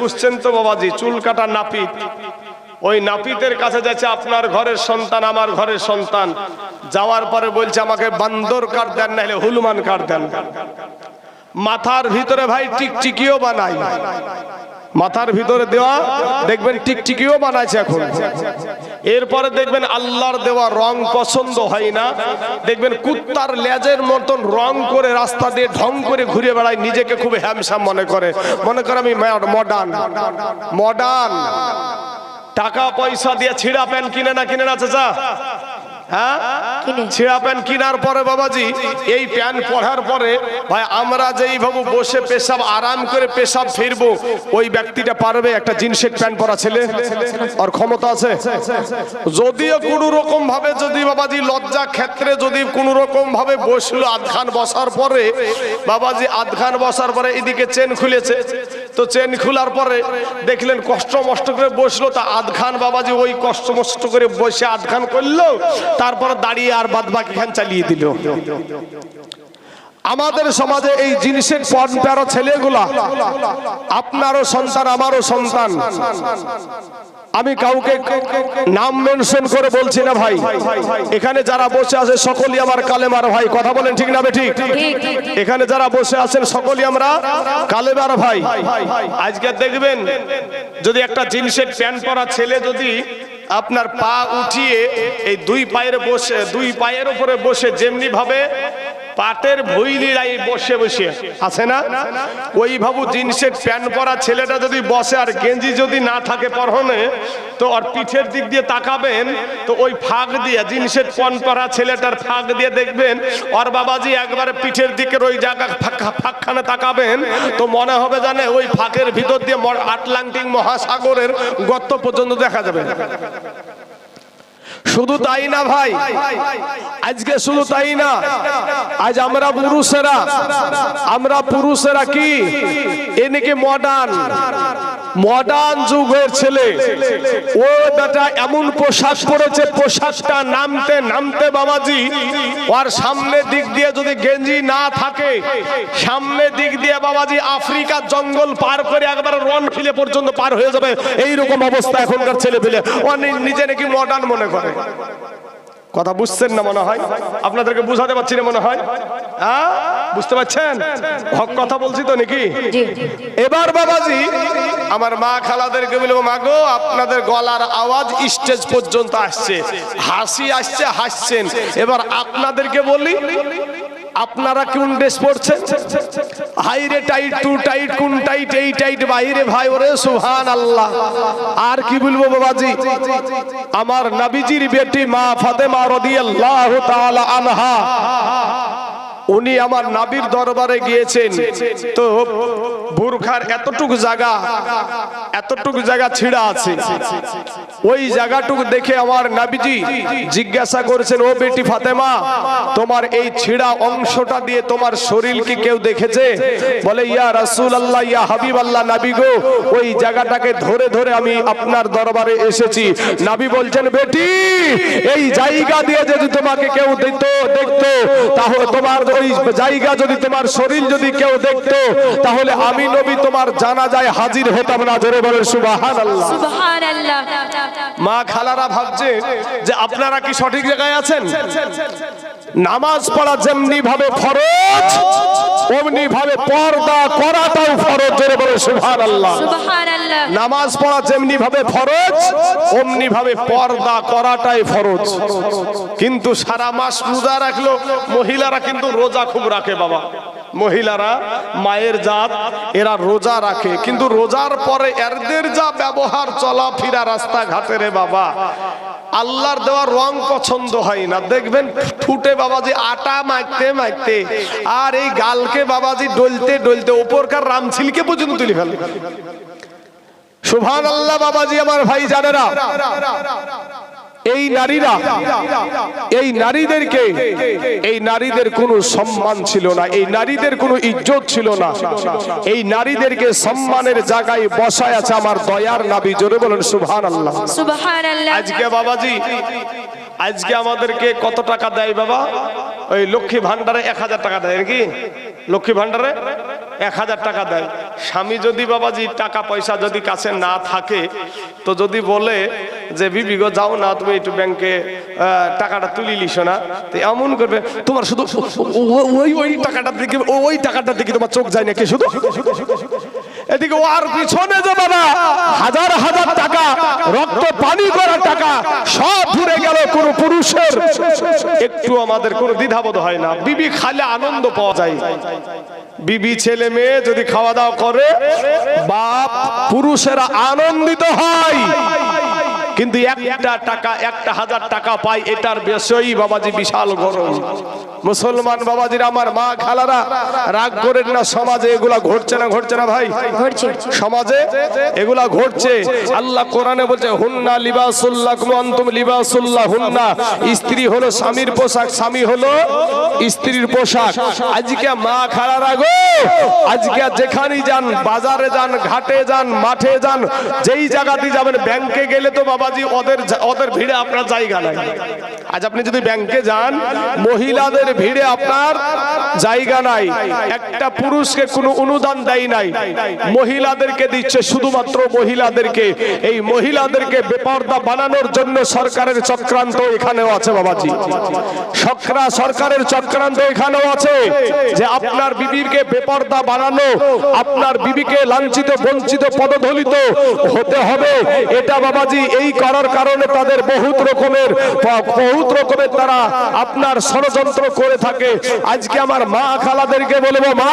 বুঝছেন তো বাবাজি, চুল কাটা নাপিত। ওই নাপিতের কাছে যাচ্ছে, আপনার ঘরের সন্তান, আমার ঘরের সন্তান। যাওয়ার পরে বলছে, আমাকে বান্দর কাট দেন না হলে হুলমান কাট দেন। মাথার ভিতরে ভাই টিকটিকিও বানাই মাথার ভিতরে দেওয়া, দেখবেন টিকটিকিও বানাইছে এখন। এরপরে দেখবেন আল্লাহর দেওয়া রং পছন্দ হয় না। দেখবেন কুত্তার লেজের মতন রং করে রাস্তা দিয়ে ঢং করে ঘুরে বেড়ায়, নিজেকে খুব হ্যামসাম মনে করে। মনে করে আমি মডার্ন মডার্ন টাকা পয়সা দিয়ে ছিঁড়া প্যান্ট কিনে না কিনে না, চাচা? হ্যাঁ। ছিঁড়া প্যান্ট কেনার পরে বাবাজি এই প্যান্ট পরার পরে ভাই আমরা যেই ভাবু বসে পেশাব আরাম করে পেশাব ফিরবো ওই ব্যক্তিটা পারবে একটা জিন্সের প্যান্ট পরা ছেলে? আর ক্ষমতা আছে? যদিও কোনো রকম ভাবে যদি বাবাজি লজ্জা ক্ষেত্রে যদি কোনো রকম ভাবে বসল আধখান বসার পরে বাবাজি আধখান বসার পরে এদিকে চেন খুলেছে। তো চেন খোলার পরে দেখলেন কষ্ট মষ্ট করে বসল, তা আধখান বাবাজি ওই কষ্ট মষ্ট করে বসে আধখান করল, তারপর দাঁড়িয়ে আর বাদ বাকি খান চালিয়ে দিল। আমাদের সমাজে এই জিনিসের প্যারো ছেলেগুলা, আপনারও সন্তান, আমারও সন্তান। আমি কাউকে নাম মেনশন করে বলছি না ভাই। এখানে যারা বসে আছে, সকলই আমার কালেমার ভাই। কথা বলেন ঠিক না ঠিক। এখানে যারা বসে আছেন, সকলই আমরা কালেমার ভাই। আজকে দেখবেন, যদি একটা জিনিসের প্যান্ট পরা ছেলে যদি আপনার পা উঠিয়ে এই দুই পায়ের বসে, দুই পায়ের উপরে বসে যেমনি ভাবে পাটের ভইলিড়াই বসে বসে। আছে না? ওই ভাবু জিন্সের প্যান্ট পরা ছেলেটা যদি বসে আর গেঞ্জি যদি না থাকে পরহনে তো আর পিঠের দিক দিয়ে তাকাবেন, তো ওই ফাঁক দিয়ে, জিন্সের প্যান্ট পরা ছেলেটার ফাঁক দিয়ে দেখবেন আর বাবাজি একবারে পিঠের দিকের ওই জায়গা ফাঁক- ফাঁকখানে তাকাবেন, তো মনে হবে জানে ওই ফাঁকের ভিতর দিয়ে আটলান্টিক মহাসাগরের গর্ত পর্যন্ত দেখা যাবে। শুধু তাই না ভাই? আজকে শুধু তাই না? আজ আমরা পুরুষেরা আমরা পুরুষেরা কি? এনেকে মডার্ন মডার্ন যুগের ছেলে। ও বেটা এমন পোশাক পরেছে, পোশাকটা নামতে নামতে বাবাজি, ওর সামনে দিক দিয়ে যদি গেঞ্জি না থাকে, সামনে দিক দিয়ে বাবাজি আফ্রিকার জঙ্গল পার করে একবার রন খিলে পর্যন্ত পার হয়ে যাবে। এইরকম অবস্থা এখনকার ছেলে পেলে ও নিজে নাকি মডার্ন মনে করে। কথা বুঝছেন না মনে হয়? আপনাদেরকে বুঝাতে পারছি না মনে হয়? বুঝতে পারছেন? হক কথা বলছি তো নাকি? এবার বাবাজি আমার মা খালাদেরকে বলব মা গো আপনাদের গলার আওয়াজ স্টেজ পর্যন্ত আসছে। হাসি আসছে হাসছেন। এবার আপনাদেরকে বলি আপনারা কোন ড্রেস পরছেন? হাইরে টাইট টু টাইট কোন টাইট এই টাইট বাইরে ভাই, ওরে সুহান আল্লাহ আর কি বলব বাবাজি? আমার নাবিজির বেটি মা ফাতেমা রাদিয়াল্লাহু তাআলা আনহা। উনি আমার নাবির দরবারে গিয়েছেন। তো বুরখার এতটুকু জায়গা এতটুকু জায়গা ছিঁড়া আছে। ওই জায়গাটুকু দেখে আমার নাবিজি জিজ্ঞাসা করেছেন, ও বেটি ফাতেমা, তোমার এই ছিঁড়া অংশটা দিয়ে তোমার শরীর কি কেউ দেখেছে? বলে, ইয়া রাসূল আল্লাহ ইয়া হাবিব আল্লাহ নাবি গো, ওই জায়গাটাকে ধরে ধরে আমি আপনার দরবারে এসেছি। নাবি বলছেন, বেটি, এই জায়গা দিয়ে যদি তোমাকে কেউ দিত, দেখতো, তাহলে তোমার ওই জায়গা যদি তোমার শরীর যদি কেউ দেখতো তাহলে আমি নবী তোমার জানা যায় হাজির হতাম না। জোরে বলেন সুবাহান মা খালারা ভাবছে যে আপনারা কি সঠিক জায়গায় আছেন? নামাজ পড়া যেমনি ভাবে ফরজ অমনি ভাবে পর্দা করাটাও ফরজ। জোরে বলে সুবহান আল্লাহ নামাজ পড়া যেমনি ভাবে ফরজ অমনি ভাবে পর্দা করাটাই ফরজ। কিন্তু সারা মাস রোজা রাখল মহিলারা কিন্তু রোজা খুব রাখে বাবা। মহিলারা, মায়ের জাত, এরা রোজা রাখে। কিন্তু রোজার পরে এরদের যা ব্যবহার, চলাফেরা, রাস্তাঘাটে রে বাবা, আল্লাহর দেওয়া রং পছন্দ হয় না। দেখবেন ফুটে বাবাজি আটা মাখতে মাখতে, আর এই গালকে বাবাজি ডলতে ডলতে ওপরকার রামছিলকে পর্যন্ত তুলে ফেলে। সুভান আল্লাহ বাবাজি, আমার ভাই জানেরা এই নারীরা এই নারীদেরকে এই নারীদের কোনো সম্মান ছিল না এই নারীদের কোনো ইজ্জত ছিল না। এই নারীদেরকে সম্মানের জায়গায় বসায় আছে আমার দয়ার নাবি। জোরে বলেন সুভান আল্লাহ সুবহানাল্লাহ। আজকে বাবাজি আজকে আমাদেরকে কত টাকা দেয় বাবা? ওই লক্ষ্মী ভান্ডারে এক হাজার টাকা দেয় নাকি? লক্ষ্মী ভান্ডারে এক হাজার টাকা দেয়। স্বামী যদি বাবাজি টাকা পয়সা যদি কাছে না থাকে তো যদি বলে যে, বিবি গো, যাও না, তুমি একটু ব্যাংকে টাকাটা তুলি লিসো না। তো এমন করবে, তোমার শুধু ওই ওই টাকাটার দিকে ওই টাকাটার দিকে তোমার চোখ যায় নাকি শুধু? এদিকে, ও, আর পিছনে যে বাবা, হাজার হাজার টাকা, রক্ত, পানি করা টাকা, সব ঘুরে গেল কোন পুরুষের। একটু আমাদের কোনো দ্বিধাবোধ হয় না। বিবি খালে আনন্দ পাওয়া যায়। বিবি ছেলে মেয়ে যদি খাওয়া দাওয়া করে, বাপ পুরুষেরা আনন্দিত হয়। কিন্তু একটা টাকা একটা হাজার টাকা পাই এটার বিষয়ই বাবাজি বিশাল গরম। মুসলমান বাবাজির আমার মা খালারা রাগ করেন না সমাজে এগুলা ঘটছে না ঘটছে না ভাই? সমাজে এগুলা ঘটছে। আল্লাহ কোরআনে বলছে হুন্না লিবাসুল্লাহ আনতুম লিবাসুল্লাহ হুন্না। স্ত্রী হলো স্বামীর পোশাক স্বামী হলো স্ত্রীর পোশাক। আজকে মা খারাপ গো আজকে যেখানেই যান বাজারে যান ঘাটে যান মাঠে যান যেই জায়গাতে যাবেন ব্যাংকে গেলে তো বাবাজি, ওদের ওদের ভিড়ে আপনার জায়গা নাই। আজ আপনি যদি ব্যাংকে যান, মহিলাদের ভিড়ে আপনার জায়গা নাই। একটা পুরুষকে কোনো অনুদান দেয় নাই। মহিলাদেরকে দিচ্ছে শুধুমাত্র মহিলাদেরকে। এই মহিলাদেরকে বেপর্দা বানানোর জন্য সরকারের চক্রান্ত এখানেও আছে বাবাজি। সরকার সরকারের চক্রান্ত এখানেও আছে যে আপনার বিবিকে বেপর্দা বানানো, আপনার বিবিকে লাঞ্ছিত, বঞ্চিত, পদধলিত হতে হবে। এটা বাবাজি, এই করার কারণে তাদের বহুত রকমের বহুত রকমের তারা আপনার ষড়যন্ত্র করে থাকে। আজকে আমার মা খালাদেরকে বলব, মা,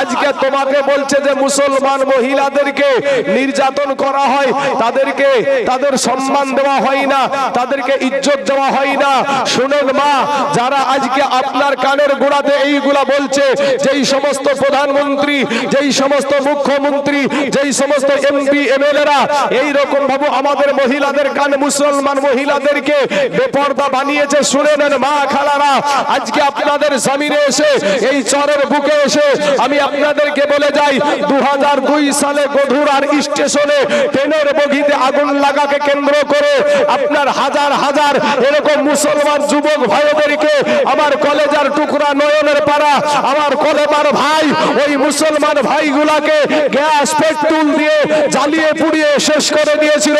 আজকে তোমাকে বলছে যে মুসলমান মহিলাদেরকে নির্যাতন করা হয়। তাদেরকে, তাদের সম্মান দেওয়া হয় না, তাদেরকে ইজ্জত দেওয়া হয় না। শুনেন মা, যারা আজকে আপনার কানের গোড়াতে এইগুলা বলছে, যেই সমস্ত প্রধানমন্ত্রী, যেই সমস্ত মুখ্যমন্ত্রী, যেই সমস্ত এমপি, এমএলএরা এই রকম ভাবে আমাদের মহিলাদের কান মুসলমান মহিলাদেরকে বেপর্দা বানিয়েছে, শুনে নেন মা খালারা। আজকে আপনাদের জমিনে এসে, এই চরের বুকে এসে আমি আপনাদেরকে বলে যাই দু সালে গধুরার স্টেশনে ট্রেনের বগিতে আগুন লাগাকে কেন্দ্র করে আপনার হাজার হাজার এরকম মুসলমান যুবক ভাইদেরকে আমার কলেজার টুকরা নয়নের পাড়া, আমার কলেবার ভাই, ওই মুসলমান ভাইগুলাকে গ্যাস, পেট্রোল দিয়ে জ্বালিয়ে পুড়িয়ে শেষ করে দিয়েছিল।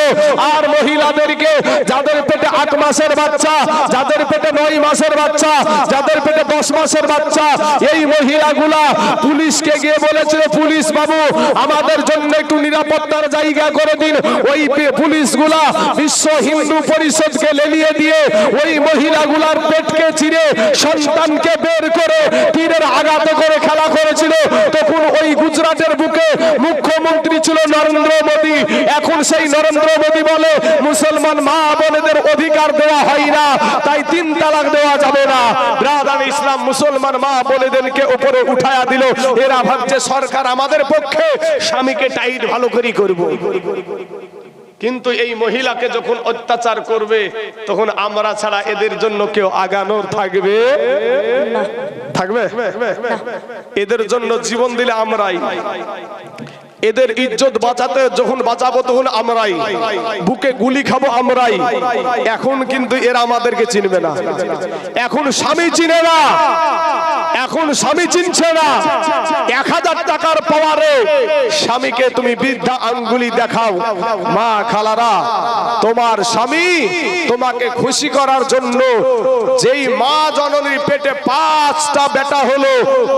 আর মহিলাদেরকে যাদের পেটে আট মাসের বাচ্চা, যাদের পেটে নয় মাসের বাচ্চা, যাদের পেটে দশ মাসের বাচ্চা, এই মহিলাগুলা পুলিশকে গিয়ে বলেছিল, পুলিশ বাবু, আমাদের জন্য একটু নিরাপত্তার জায়গা করে দিন। ওই পুলিশগুলা বিশ্ব হিন্দু পরিষদকে লেলিয়ে দিয়ে ওই মহিলাগুলার পেটকে চিরে সন্তানকে বের করে তীরের আঘাতে করে খেলা করেছিল। তখন ওই গুজরাটের বুকে মুখ্যমন্ত্রী ছিল নরেন্দ্র মোদী। এখন সেই নরেন্দ্র মোদী বলে মুসলমান মা বোনেদের অধিকার দেওয়া হয় না, তাই তিন তালাক দেওয়া যাবে না। ব্রাদান ইসলাম মুসলমান মা বোনেদেরকে উপরে উঠায়া দিল। এরা ভাবছে, সরকার আমাদের পক্ষে, স্বামীকে টাইট ভালো করি করব। কিন্তু এই মহিলাকে যখন অত্যাচার করবে, তখন আমরা ছাড়া এদের জন্য কেউ আগানোর থাকবে? থাকবে? এদের জন্য জীবন দিলে আমরাই। এদের ইজ্জত বাঁচাতে যখন বাঁচাবো তখন আমরাই। বুকে গুলি খাব আমরাই। এখন কিন্তু এরা আমাদেরকে চিনবে না। এখন স্বামী চিনে না। এখন স্বামী চিনছে না। এক হাজার টাকার পাওয়ারে স্বামীকে তুমি বৃদ্ধা আঙ্গুলি দেখাও। মা খালারা, তোমার স্বামী তোমাকে খুশি করার জন্য যেই মা জননীর পেটে পাঁচটা বেটা হলো,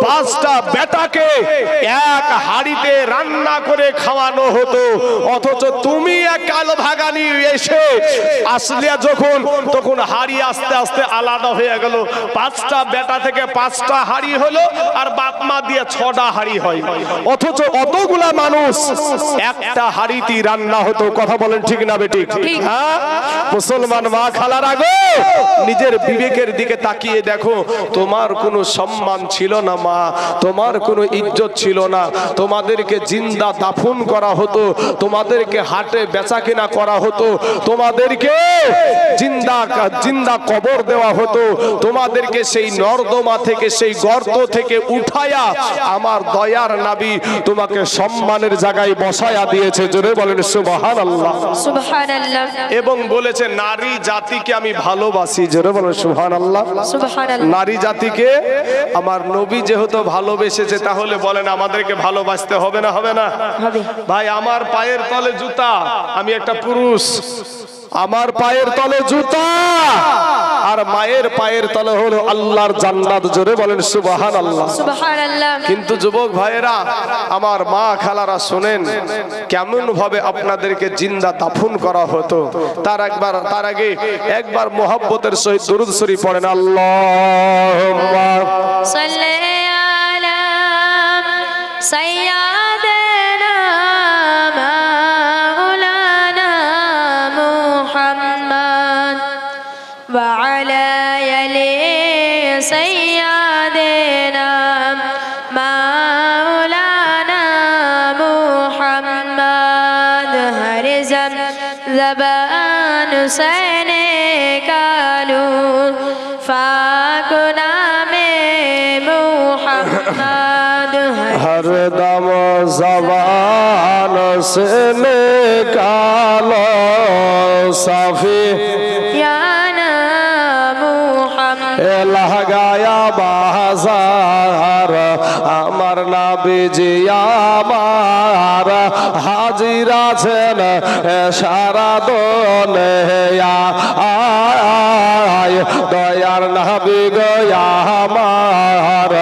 পাঁচটা বেটাকে এক হাড়িতে রান্না করে খাওয়ানো হতো। অথচ তুমি এক কালো ভাগানি এসে আসলিয়া যখন তখন হাড়ি আস্তে আস্তে আলাদা হয়ে গেল। পাঁচটা বেটা থেকে পাঁচটা হাড়ি হলো আর বাপ মা দিয়ে ছটা হাড়ি হয়। অথচ অতগুলা মানুষ একটা হাড়িতে রান্না হতো। কথা বলেন ঠিক না বেটি? হ্যাঁ? মুসলমান মা খালার আগে নিজের বিবেকের দিকে তাকিয়ে দেখো তোমার কোনো সম্মান ছিল না মা তোমার কোনো ইজ্জত ছিল না। তোমাদেরকে জিন্দা জিন্দা দাফন করা হতো তোমাদেরকে হাটে বেচা কেনা করা হতো তোমাদেরকে জিন্দা জিন্দা কবর দেওয়া হতো তোমাদেরকে সেই নর্দমা থেকে সেই গর্ত থেকে উঠায়া আমার দয়ার নাবি তোমাকে সম্মানের জায়গায় বসায়া দিয়েছে। জোরে বলেন সুবহান আল্লাহ এবং বলেছে নারী জাতিকে আমি ভালোবাসি। জোরে বলেন সুবহান আল্লাহ নারী জাতিকে আমার নবী যেহেতু ভালোবেসেছে তাহলে বলেন আমাদেরকে ভালোবাসতে হবে না হবে না? ভাই আমার পায়ের তলে জুতা। আমি একটা পুরুষ। আমার পায়ের তলে জুতা। আর মায়ের পায়ের তলে হলো আল্লাহর জান্নাত। জোরে বলেন সুবহান আল্লাহ কিন্তু যুবক ভাইয়েরা আমার মা খালারা শোনেন কেমন ভাবে আপনাদেরকে জিন্দা দাফন করা হতো। তার একবার তার আগে একবার মোহাব্বতের সহিত দুরুদ শরীফ পড়েন। আল্লাহ زبان سین کالو فاکنا میں محمد ہر دم زبان سین আমার নাবিজি আমার হাজির আছেন সারা দোলে দয়ার নাবি গয়া আমার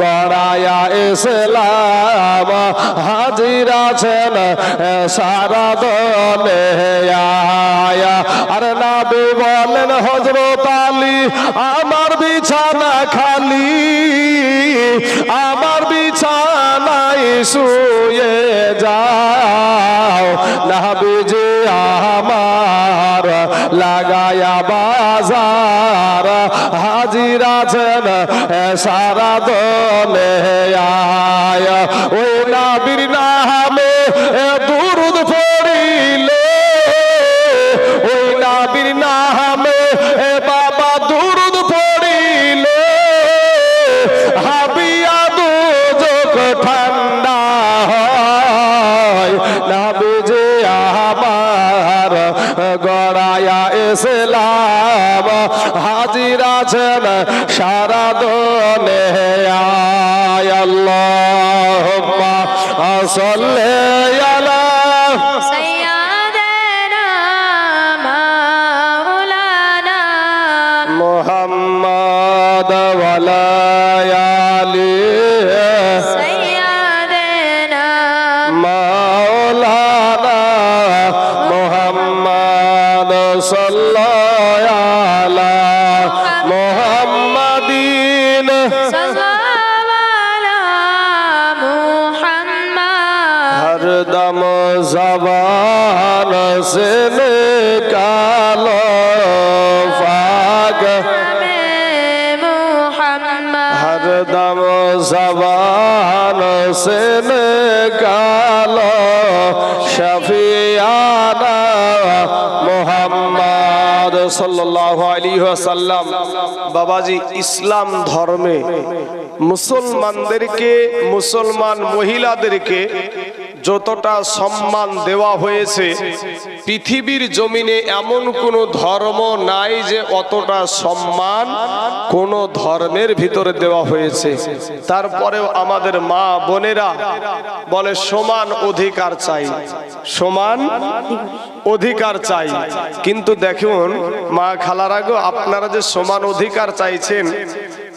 গড়ায়া ইসলাম। হাজির আছেন সারা দোলে আর নাবি বলেন হজরত আলী, আমার বিছানা খালি। আমার শুয়ে যাও। নাবিজি আমার লাগায়া বাজার। হাজির আছেন সারা দলে আয় ওই নাবির নামে দুরুদ গড়ায়া ইসলাম হাজির আছেন সারা আয় আল্লাহ সাল্লি দম সবাল সেন কালো শফিয়ানা মোহাম্মদ সাল্লাল্লাহু আলাইহি ওয়াসাল্লাম। বাবাজি, ইসলাম ধর্মে মুসলমানদেরকে, মুসলমান মহিলাদেরকে যতটা সম্মান দেওয়া হয়েছে, পৃথিবীর জমিনে এমন কোনো ধর্ম নাই যে অতটা সম্মান কোন ধর্মের ভিতরে দেওয়া হয়েছে। তারপরেও আমাদের মা বোনেরা বলে, সমান অধিকার চাই, সমান অধিকার চাই। কিন্তু দেখুন, মা খালারা গো, আপনারা যে সমান অধিকার চাইছেন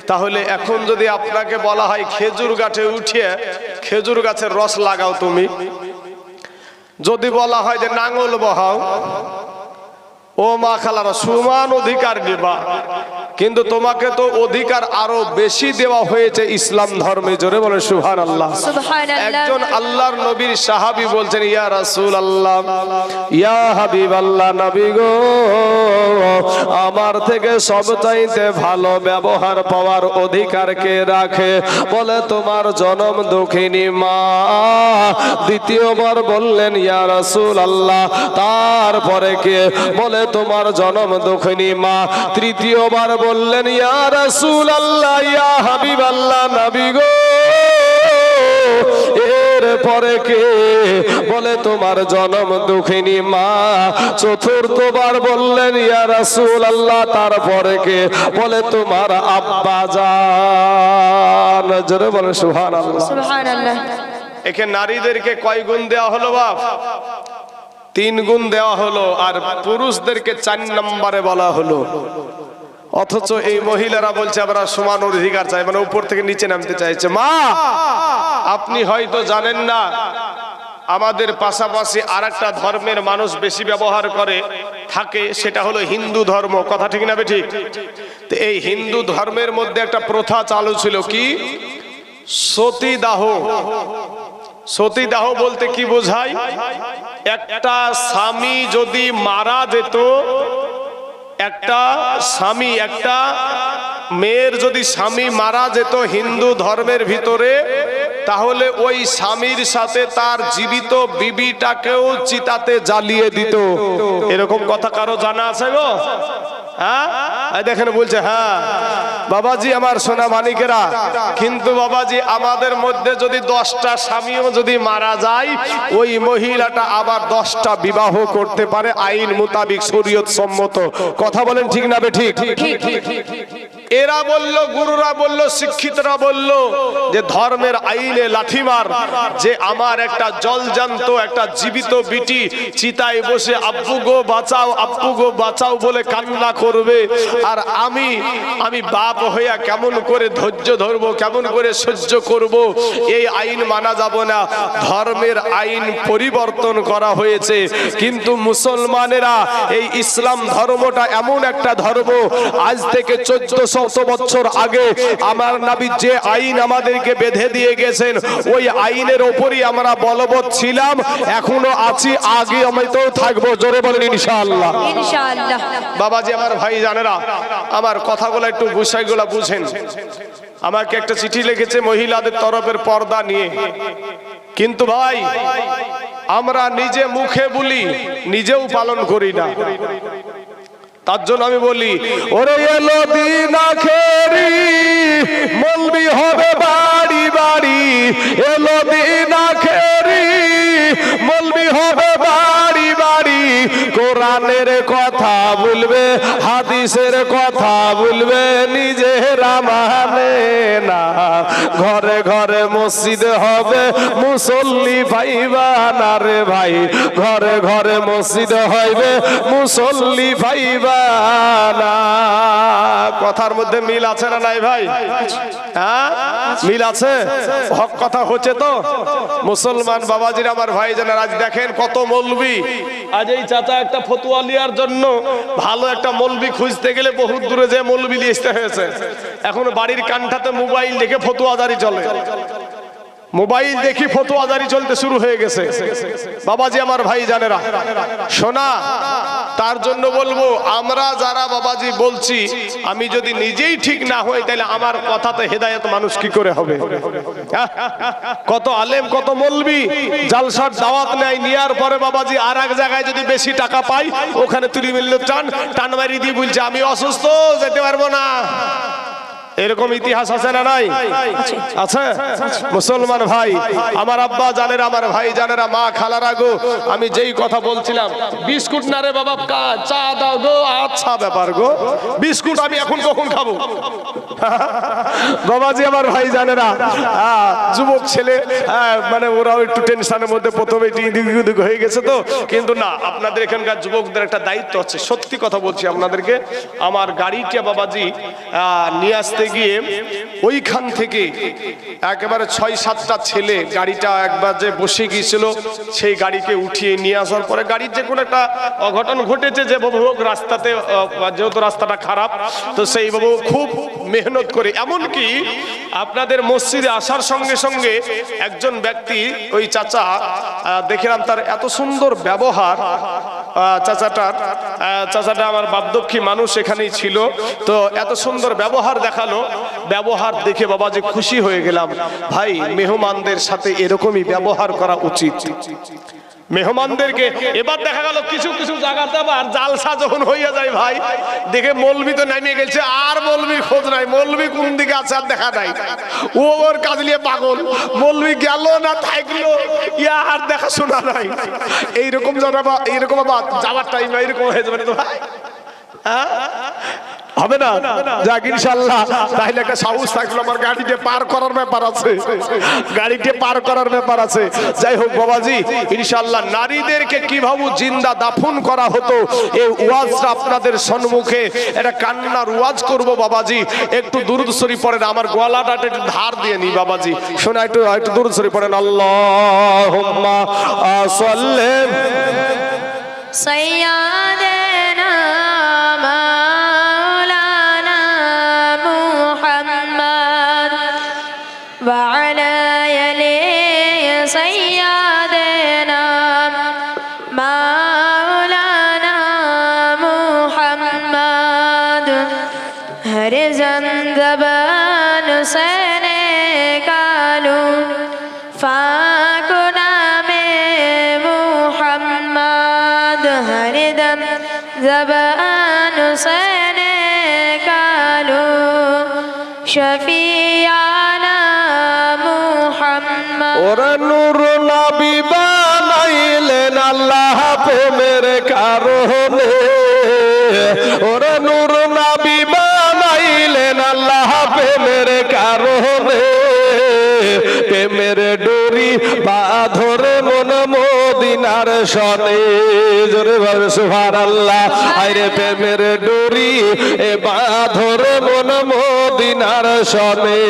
তাহলে এখন যদি আপনাকে বলা হয় খেজুর গাছে উঠিয়ে খেজুর গাছের রস লাগাও তুমি। যদি বলা হয় যে নাঙল বহাও, ও মা খালারা, সমান অধিকার দিবা কিন্তু তোমাকে তো অধিকার আরও বেশি দেওয়া হয়েছে ইসলাম ধর্মে। জোরে বলে সুহান আল্লাহ একজন আল্লাহর নবীর সাহাবী বলছেন ইয়া রাসূল আল্লাহ ইয়া হাবিব আল্লাহ নবী গো আমার থেকে সবচাইতে ভালো ব্যবহার পাওয়ার অধিকার কে রাখে? বলে তোমার জনম দুঃখিনী মা। দ্বিতীয়বার বললেন ইয়া রাসূল আল্লাহ তারপরে কে? বলে তোমার জনম দুঃখিনী মা। তৃতীয়বার বললেন ইয়া রাসূল আল্লাহ ইয়া হাবিব আল্লাহ নবী গো এর পরে কে বলে তোমার জনম দুঃখিনী মা? চতুর্থবার বললেন ইয়া রাসূল আল্লাহ তারপরে কে বলে তোমার আব্বা জান? জোরে বলে সুবহানাল্লাহ। সুবহানাল্লাহ। একে নারীদেরকে কয় গুণ দেওয়া হলো বাপ? তিন গুণ দেওয়া হলো আর পুরুষদেরকে চার নম্বরে বলা হলো। অথচ এই মহিলারা বলছে, আমরা সমান অধিকার চাই মানে উপর থেকে নিচে নামতে চাইছে। মা, আপনি হয়তো জানেন না, আমাদের পাশাপাশি আর একটা ধর্মের মানুষ বেশি ব্যবহার করে, থাকে, সেটা হলো হিন্দু ধর্ম। কথা ঠিক না ঠিক তো এই হিন্দু ধর্মের মধ্যে একটা প্রথা চালু ছিল কি? সতীদাহ। সতীদাহ বলতে কি বোঝায়? একটা স্বামী যদি মারা যেত একটা স্বামী, একটা মেয়ের যদি স্বামী মারা যেত হিন্দু ধর্মের ভিতরে, তাহলে ওই স্বামীর সাথে তার জীবিত বিবিটাকেও চিতাতে জ্বালিয়ে দিত। এরকম কথা কারও জানা আছে গো? হ্যাঁ? দেখেন বলছে হ্যাঁ। বাবাজি আমার সোনা মানিকেরা, কিন্তু বাবাজি আমাদের মধ্যে যদি দশটা স্বামীও যদি মারা যায়, ওই মহিলাটা আবার দশটা বিবাহ করতে পারে, আইন মোতাবিক শরীয়ত সম্মত কথা বলেন ঠিক না বে ঠিক ঠিক ঠিক ঠিক। এরা বলল, গুরুরা বলল, শিক্ষিতরা বলল যে ধর্মের আইনে লাঠিমার যে আমার একটা জলজান্ত, একটা জীবিত বিটি চিতায় বসে, আব্বু গো বাঁচাও, আব্বু গো বাঁচাও বলে কান্না করবে। আর আমি আমি বাপ হইয়া কেমন করে ধৈর্য ধরবো, কেমন করে সহ্য করব, এই আইন মানা যাব না। ধর্মের আইন পরিবর্তন করা হয়েছে। কিন্তু মুসলমানেরা, এই ইসলাম ধর্মটা এমন একটা ধর্ম, আজ থেকে চোদ্দ শত বছর আগে আমার নাবি যে আইন আমাদেরকে বেঁধে দিয়ে গেছেন ওই আইনের ওপরই আমরা বলবৎ ছিলাম। এখনও আছি আগে আমি তো থাকব জোরে বলেন ইনশাআল্লাহ। ইনশাআল্লাহ। বাবাজি আমার ভাই জানেরা আমার কথাগুলো একটু বিষয়গুলো বুঝেন। আমাকে একটা চিঠি লিখেছে মহিলাদের তরফের পর্দা নিয়ে। কিন্তু ভাই আমরা নিজে মুখে বলি নিজেও পালন করি না। তার জন্য আমি বলি, ওরে এলো দিন আখেরি মলবি হবে বাড়ি বাড়ি। এলো দিন আখেরি মলবি হবে বাড়ি বাড়ি। কোরআনের কথা বলবে হাদিসের কথা বলবে নিজেরা মানে না। ঘরে ঘরে মসজিদ হবে, মুসল্লি ভাইবা না রে ভাই। ঘরে ঘরে মসজিদ হইবে, মুসল্লি ভাইবা না কথার মধ্যে মিল আছে না নাই ভাই? হ্যাঁ? মিল আছে? হক কথা হচ্ছে তো। মুসলমান বাবাজির আমার ভাই জানার আজ দেখেন কত মলবি। আজ এই চাচা একটা ফতুয়া লিয়ার জন্য ভালো একটা মলবি খুঁজতে গেলে বহুত দূরে যে মৌলবি আসতে হয়েছে। এখন বাড়ির কান্ঠাতে মোবাইল দেখে ফতুয়াদারি চলে। মোবাইল দেখি ফতুয়াদারি চলতে শুরু হয়ে গেছে। বাবাজি আমার ভাই জানেরা। শোনা, তার জন্য বলব, আমরা যারা বাবাজি বলছি, আমি যদি নিজেই ঠিক না হই, তাহলে আমার কথাতে হেদায়েত মানুষ কি করে হবে? হ্যাঁ? কত আলেম, কত মলবি, জালসার দাওয়াত নেয় নেওয়ার পরে বাবাজি আর এক জায়গায় যদি বেশি টাকা পাই ওখানে তুলি মিললে টান টান মারি দিয়ে বলছে, আমি অসুস্থ, যেতে পারব না। এরকম ইতিহাস আছে না নাই? আছে? মুসলমান ভাই, আমার আব্বা জানের, আমার ভাই জানেরা, মা খালারা গো, আমি যেই কথা বলছিলাম, বিস্কুট না রে বাবা চা দাও গো আচ্ছা ব্যাপার গো, বিস্কুট আমি এখন কখন খাব? বাবাজি আমার ভাই জানে না। যুবক ছেলে আহ, মানে ওরাও একটু টেনশনের মধ্যে প্রথমে হয়ে গেছে তো। কিন্তু না আপনাদের এখানকার যুবকদের একটা দায়িত্ব আছে। সত্যি কথা বলছি আপনাদেরকে আমার গাড়িটা বাবাজি নিয়ে আসতে গিয়ে ওইখান থেকে একেবারে ছয় সাতটা ছেলে গাড়িটা একবার যে বসে গিয়েছিল সেই গাড়িকে উঠিয়ে নিয়ে আসার পরে গাড়ির যে কোনো একটা অঘটন ঘটেছে যে বাবু রাস্তাতে যেহেতু রাস্তাটা খারাপ তো সেই বাবু খুব মেহনত করে। এমনকি আপনাদের মসজিদে আসার সঙ্গে সঙ্গে একজন ব্যক্তি, ওই চাচা দেখলাম তার এত সুন্দর ব্যবহার। চাচাটার চাচাটা আমার বার্ধক্যী মানুষ এখানেই ছিল। তো এত সুন্দর ব্যবহার দেখাল। ব্যবহার দেখে বাবা যে খুশি হয়ে গেলাম। ভাই, মেহমানদের সাথে এরকমই ব্যবহার করা উচিত। মেহমানদেরকে। এবার দেখা গেল কিছু কিছু জায়গাতে আবার জালসা যখন হইয়া যায় ভাই, দেখে মলবি তো নামিয়ে গেছে, আর মলবি খোঁজ নাই। মলবি কোন দিকে আছে আর দেখা নাই। ও ওর কাজ নিয়ে পাগল। মলবি গেল না থাকল, ইয়া আর দেখা শোনা নাই। এইরকম যারা এইরকম আবার যাওয়ার টাইম এইরকম হয়ে যাবে তো ভাই? হবে না? যাক ইনশাল্লাহ তাহলে একটা সাহস থাকল আমার গাড়িতে পার করার ব্যাপার আছে। গাড়িতে পার করার ব্যাপার আছে। যাই হোক, বাবাজি ইনশাল্লাহ নারীদেরকে কীভাবে জিন্দা দাফন করা হতো, এই ওয়াজটা আপনাদের সম্মুখে এটা কান্নার ওয়াজ করব, বাবাজি। একটু দূরদ সরি পড়েন, আমার গলাটা একটু ধার দিয়ে নি, বাবাজি। শোনা, একটু একটু দূরদ সরি পড়েন। আল্লাহ সাল্লাম সাইয়াদ سيدنا مولانا محمد हर जबान सने कालू फाकुना में मुहम्मद हर दम जबान सने कालू शफियाना প্রেমের ডোরি বাঁধরে মন মদিনার সনে জোরে ভাবে সুভার আল্লাহ আইরে প্রেমের ডোরি, এ বা ধরে মন মদিনার সনে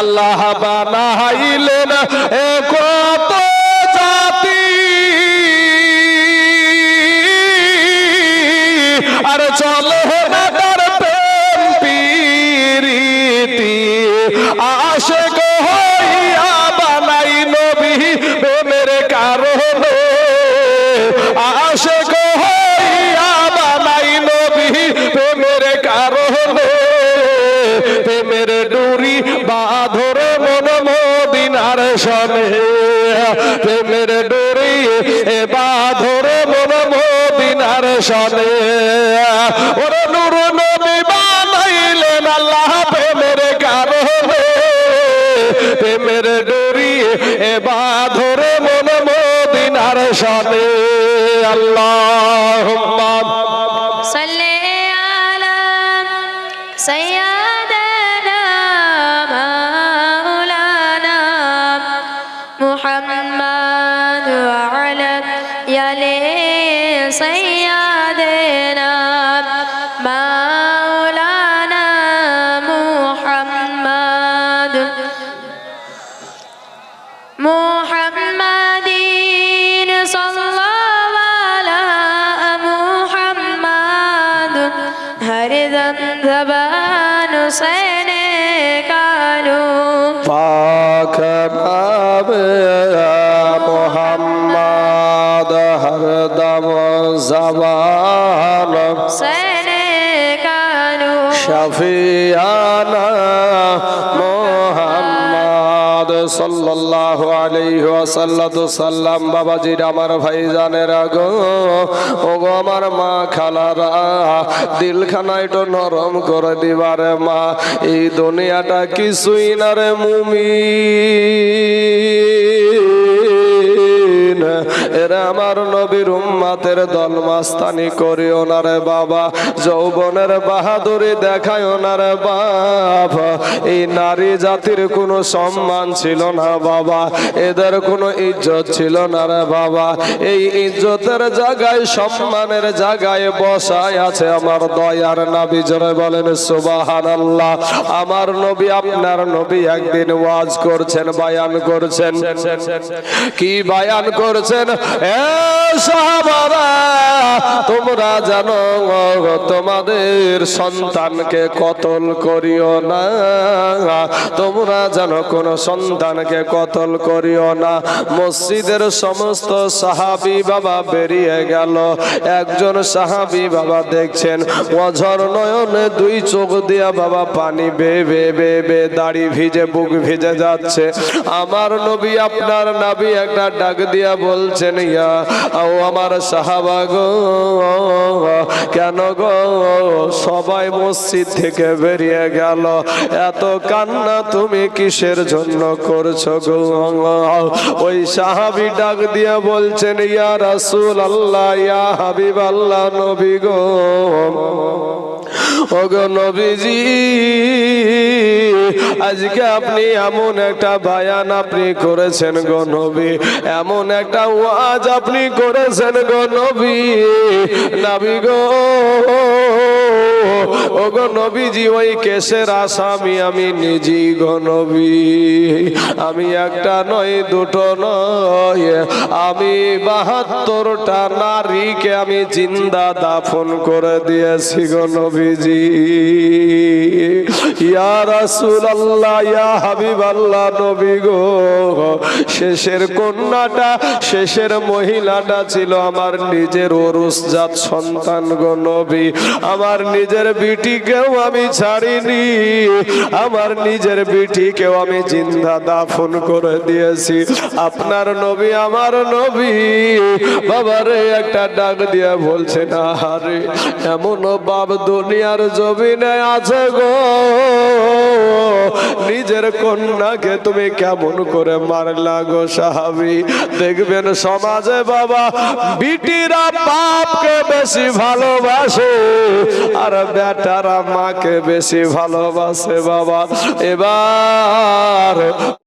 আল্লাহ বানাইলেন এ কত ডুরি এ বাঁধরে মন মদিনার সনে আল্লাহ সাল্লাম, বাবাজির আমার ভাইজানের গো। ও গো আমার মা খালারা, দিলখানা একটু নরম করে দিবারে মা। এই দুনিয়াটা কিছুই না রে মুমি এরা আমার নবীর উম্মাতের দল, মাস্তানি করিও না রে বাবা। যৌবনের বাহাদুরি দেখায় না রে বাবা এই নারী জাতির কোনো সম্মান ছিল না বাবা। এদের কোনো ইজ্জত ছিল না রে বাবা। এই ইজ্জতের জায়গায়, সম্মানের জায়গায় বসায় আছে আমার দয়ার নাবি। জোরে বলেন সুবাহান আল্লাহ আমার নবী, আপনার নবী একদিন ওয়াজ করছেন, বায়ান করছেন। কি বায়ান করছেন? এ সাহাবারা, তোমরা জানো তোমাদের সন্তানকে কতল করিও না? তোমরা জানো কোন সন্তানকে কতল করিও না? মসজিদের সমস্ত সাহাবি বাবা বেরিয়ে গেল। একজন সাহাবি বাবা দেখছেন, অঝর নয়নে দুই চোখ দিয়া বাবা পানি বে বে বে বে দাড়ি ভিজে, বুক ভিজে যাচ্ছে। আমার নবী, আপনার নাবি একটা ডাক দিয়া বলছেন ইয়া ও আমার সাহাবাগ কেন গো? সবাই মসজিদ থেকে বেরিয়ে গেল। এত কান্না তুমি কিসের জন্য করছ গো? ওই সাহাবি ডাক দিয়ে বলছেন, ইয়া রাসূল আল্লাহ ইয়া হাবিব আল্লাহ নবী গো। ওগো নবীজি, আজকে আপনি এমন একটা বায়ান আপনি করেছেন গো নবী। এমন একটা ওয়াজ আপনি করেছেন গো নবী। নাবি গো ওগো নবীজি, ওই কেসের আসামি আমি নিজি নবী। আমি একটা নয়, দুটো নয়। আমি বাহাত্তরটা নারীকে আমি জিন্দা দাফন করে দিয়েছি গো ইয়া রাসূল আল্লাহ ইয়া হাবিব আল্লাহ নবী গো। শেষের কন্যাটা, শেষের মহিলাটা ছিল আমার নিজের ওরসজাত সন্তান গো নবী। আমার নিজের বিটিকেও আমি ছাড়িনি। আমার নিজের বিটিকেও আমি জিন্দা দাফন করে দিয়েছি। আপনার নবী আমার নবী। বাবারে একটা ডাক দিয়া বলছে, না আরে এমন বাপ দুনিয়ার জমিনে আছে গো। নিজের কন্যাকে তুমি কেমন করে মারলা গো সাহাবি? দেখবেন সমাজে বাবা, বিটিরা বাপকে বেশি ভালোবাসে আর বেটারা মাকে বেশি ভালোবাসে বাবা। এবার